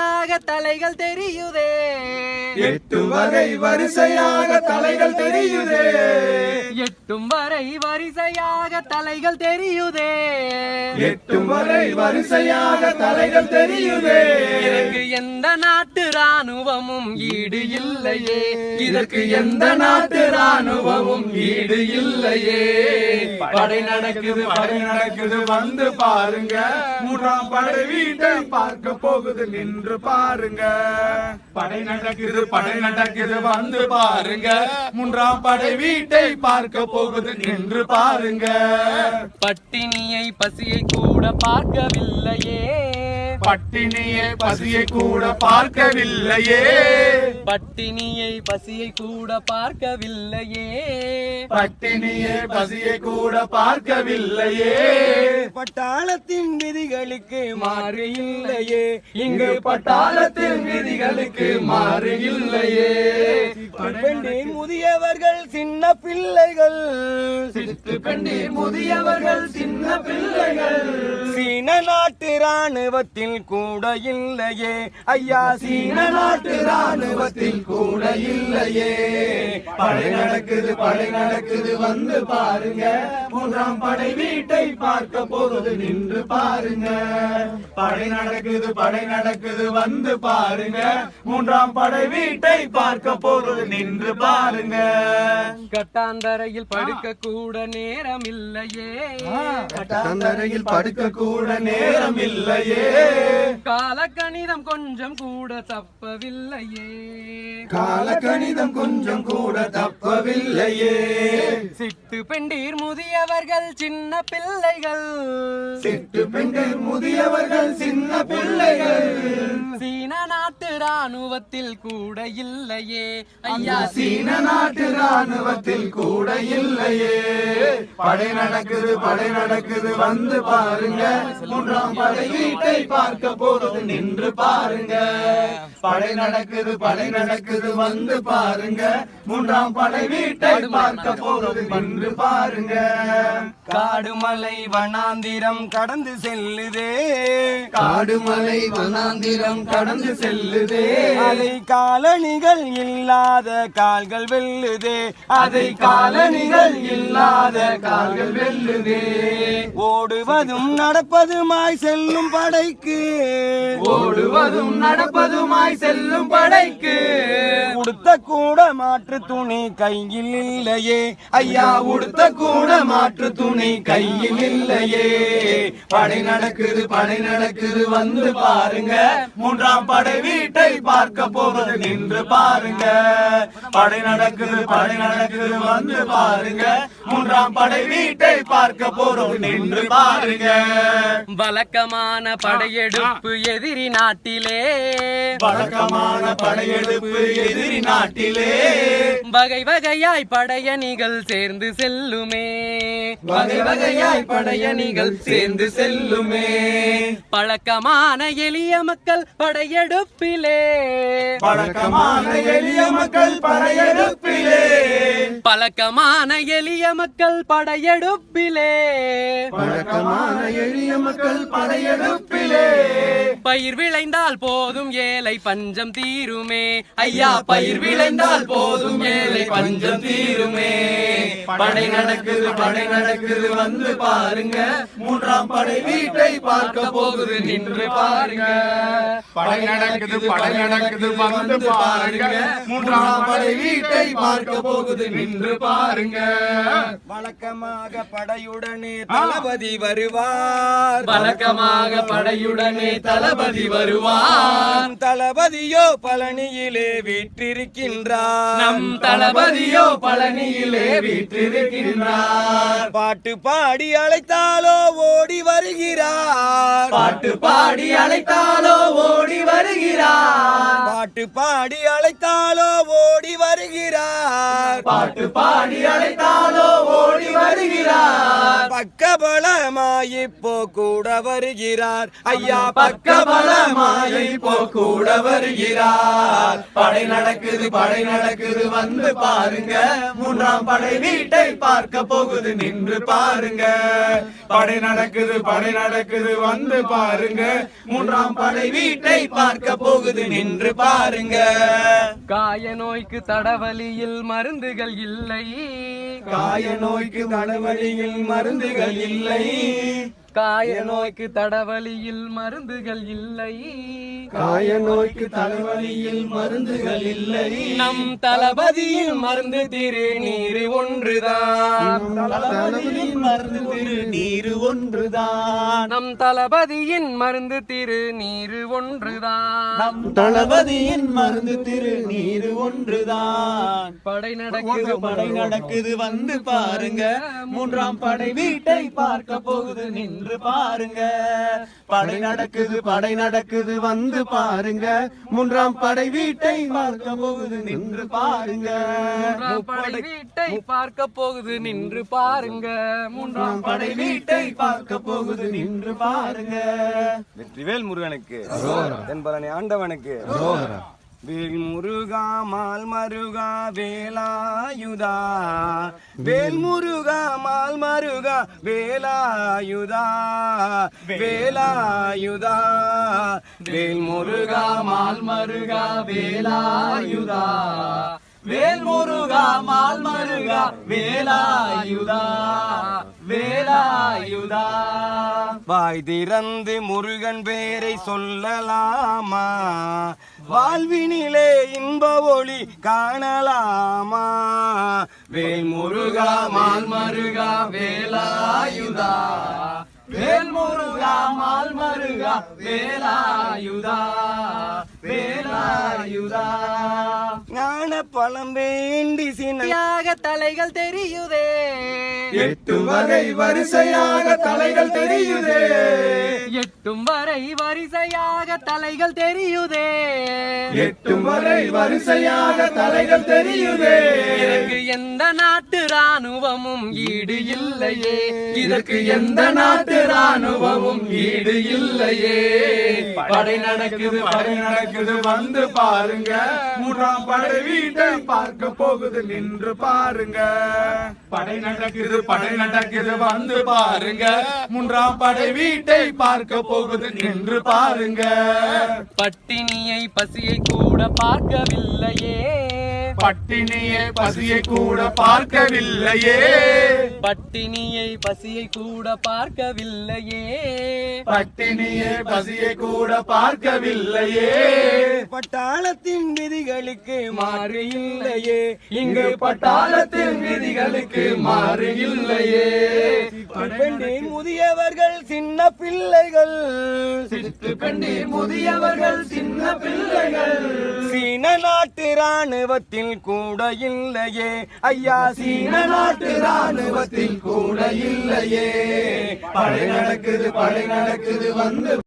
வரிசையாக தலைகள் தெரியுதே. எட்டு வகை வரிசையாக தலைகள் தெரியுதே. எட்டும் வரை வரிசையாக தலைகள் தெரியுதே. எட்டும் வரை வரிசையாக தலைகள் தெரியுதே. இதற்கு எந்த நாட்டு ராணுவமும் ஈடு இல்லையே. இதற்கு எந்த நாட்டு ராணுவமும் ஈடு இல்லையே. படை நடக்குது படை நடக்குது வந்து பாருங்க. மூன்றாம் படை வீட்டை பார்க்க போகுது நின்று பாருங்க. படை நடக்குது படை நடக்குது வந்து பாருங்க. மூன்றாம் படை வீட்டை பார்க்க போகுது நின்று பாருங்க. பட்டினியை பசியை கூட பார்க்கவில்லையே பட்டினியை பசியை கூட பார்க்கவில்லையே. பட்டினியை பசியை கூட பார்க்கவில்லையே. பட்டினியை பசியை கூட பார்க்கவில்லையே. பட்டாளத்தின் விதிகளுக்கு மாறு இல்லையே இங்கு பட்டாளத்தின் விதிகளுக்கு மாறு இல்லையே முதியவர்கள் சின்ன பிள்ளைகள். சித்து பெண்டீர் முதியவர்கள் சின்ன பிள்ளைகள். சீன நாட்டு ராணுவத்தில் கூட இல்லையே. ஐயா சீன நாட்டு ராணுவத்தில் கூட இல்லையே. படை நடக்குது படை நடக்குது வந்து பாருங்க. மூன்றாம் படை வீட்டை பார்க்க போகுது நின்று பாருங்க. படை நடக்குது படை நடக்குது வந்து பாருங்க. மூன்றாம் படை வீட்டை பார்க்க போகுது நின்று பாருங்க. கட்டாந்தரையில் படுக்க கூட நேரம் இல்லையே கட்டாந்தரையில் படுக்க கூட நேரம் இல்லையே காலக்கணிதம் கொஞ்சம் கூட தப்பவில்லையே. கால கணிதம் கொஞ்சம் கூட தப்பவில்லையே. சிட்டு பெண்டீர் முதியவர்கள் சின்ன பிள்ளைகள். சிட்டு பெண்கள் முதியவர்கள் சின்ன பிள்ளைகள். ராணுவத்தில் கூட இல்லையே. ஐயா. சீன நாட்டு ராணுவத்தில் கூட இல்லையே. படை நடக்குது படை நடக்குது வந்து பாருங்க. மூன்றாம் படை வீட்டை பார்க்க போறது நின்று பாருங்க. படை நடக்குது படை நடக்குது வந்து பாருங்க. மூன்றாம் படை வீட்டை பார்க்க போறது நின்று பாருங்க. காடுமலை வனாந்திரம் கடந்து செல்லுதே. காடுமலை வனாந்திரம் கடந்து செல்லுதே. அதை காலணிகள் இல்லாத கால்கள் வெல்லுதே. அதை காலணிகள் இல்லாத கால்கள் வெல்லுதே. ஓடுவதும் நடப்பதுமாய் செல்லும் படைக்கு. ஓடுவதும் நடப்பதுமாய் செல்லும் படைக்கு. உடுத்த கூட மாற்று துணி கையில் இல்லையே. ஐயா உடுத்த கூட மாற்று துணி கையில் இல்லையே. படை நடக்குது படை நடக்குது வந்து பாருங்க. மூன்றாம் படை வீட்டை பார்க்க போவது நின்று பாருங்க. படை நடக்குது படை நடக்குது வந்து பாருங்க. மூன்றாம் படை வீட்டை பார்க்க போறது நின்று பாருங்க. வழக்கமான படையெடுப்பு எதிரி நாட்டிலே. வழக்கமான படையெடுப்பு எதிரி நாட்டிலே வகை வகையாய் படையணிகள் சேர்ந்து செல்லுமே. வகை வகையாய் படையணிகள் சேர்ந்து செல்லுமே. பழக்கமான எளிய மக்கள் படையெடுப்பிலே. பழக்கமான எளிய மக்கள் படையெடுப்பிலே. பழக்கமான எளிய மக்கள் படையெடுப்பிலே. பழக்கமான எளிய மக்கள் படையெடுப்பிலே. பயிர் விளைந்தால் போதும் ஏழை பஞ்சம் தீருமே. ஐயா பயிர் விளைந்தால் போதும் ஏழை பஞ்சம் தீருமே. படை நடக்குது படை நடக்குது வந்து பாருங்க. மூன்றாம் படை வீட்டை பார்க்க போகுது நின்று பாருங்க. படை நடக்குது படை நடக்குது வந்து பாருங்க. மூன்றாம் படை வீட்டை பார்க்க போகுது நின்று பாருங்க. வழக்கமாக படையுடனே தளபதி வருவார். வழக்கமாக படையுடனே தளபதி வருவான் தளபதியோ பழனியிலே வீற்றிருக்கின்றார். நம் தளபதியோ பழனியிலே வீற்றிருக்கின்றார். பாட்டு பாடி அழைத்தாலோ ஓடி வருகிறார். பாட்டு பாடி அழைத்தாலோ ஓடி வருகிறார். பாட்டு பாடி அழைத்தாலோ ஓடி வருகிறார். பாட்டு பாடி அழைத்தாலும் ஓடி வருகிறார். பக்கபலமாய் இப்போ கூட வருகிறார். ஐயா பக்கபலமாய் இப்போ கூட வருகிறார். படை நடக்குது படை நடக்குது வந்து பாருங்க. மூன்றாம் படை வீட்டை பார்க்க போகுது நின்று பாருங்க. படை நடக்குது படை நடக்குது வந்து பாருங்க. மூன்றாம் படை வீட்டை பார்க்க போகுது நின்று பாருங்க. காய நோய்க்கு தடவலியில் மருந்துகள் இல்லை. காய நோய்க்கு தடவழியில் மருந்துகள் இல்லை. காய நோய்க்கு தடவலியில் மருந்துகள் இல்லை. காய நோய்க்கு தலைவலியில் மருந்துகள் இல்லை. நம் தளபதியின் மருந்து திரு நீரு ஒன்றுதான் தளபதியின் மருந்து திரு நீரு ஒன்றுதான் நம் தளபதியின் மருந்து திரு நீரு ஒன்றுதான் நம் தளபதியின் மருந்து திரு நீரு ஒன்றுதான் படை நடக்குது படை நடக்குது வந்து பாருங்க. மூன்றாம் படை வீட்டை பார்க்க போகுது நின்று. பாருங்க. படை நடக்குது படை நடக்குது வந்து பாருங்க. மூன்றாம் படை வீட்டை பார்க்க போகுது நின்று பாருங்க. படை வீட்டை பார்க்க போகுது நின்று பாருங்க. மூன்றாம் மூன்றாம் படை வீட்டை பார்க்க போகுது நின்று பாருங்க. வெற்றிவேல் முருகனுக்கு தென்பழனி ஆண்டவனுக்கு வேல் முருகா மால் மருகா வேலாயுதா. வேல் முருகா மால் மருகா வேலாயுதா. வேலாயுதா. வேல் முருகா மால் மருகா வேலாயுதா. வேல் முருகா மால் மருகா வேலாயுதா. வேலாயுதா. வாய் திறந்து முருகன் பேரை சொல்லலாமா? வாழ்வினிலே இன்ப ஒளி காணலாமா? வேல் முருகா மால் மருகா வேலாயுதா? வேல் முருகா மால் மருகா வேலாயுதா? வேலாயுதா? ஞான பழம் வேண்டி சின்ன யாக தலைகள் தெரியுதே. எட்டு வகை வரிசையாக தலைகள் வரை வரிசையாக தலைகள் தெரியுதே. எட்டும் வரை வரிசையாக தலைகள் தெரியுதே. இதற்கு எந்த நாட்டு ராணுவமும் ஈடு இல்லையே. இதற்கு எந்த நாட்டு ராணுவமும் ஈடு இல்லையே. படை நடக்குது படை நடக்குது வந்து பாருங்க. மூன்றாம் படை வீட்டை பார்க்க போகுது நின்று பாருங்க. படை நடக்குது படை நடக்குது வந்து பாருங்க. மூன்றாம் படை வீட்டை பார்க்க போகுது நின்று பாருங்க. பட்டினியை பசியை கூட பார்க்கவில்லையே. பட்டினியை பசியை கூட பார்க்கவில்லையே. பட்டினியை பசியை கூட பார்க்கவில்லையே. பட்டினியை பசியை கூட பார்க்கவில்லையே. பட்டாளத்தின் விதிகளுக்கு மாறு இல்லையே இங்கு பட்டாளத்தின் விதிகளுக்கு மாறு இல்லையே முதியவர்கள் சின்ன பிள்ளைகள். சித்து பெண்டீர் முதியவர்கள் சின்ன பிள்ளைகள். சீன நாட்டு ராணுவத்தில் கூட இல்லையே. ஐயா சீன நாட்டு ராணுவத்தில் கூட இல்லையே. படை நடக்குது படை நடக்குது வந்து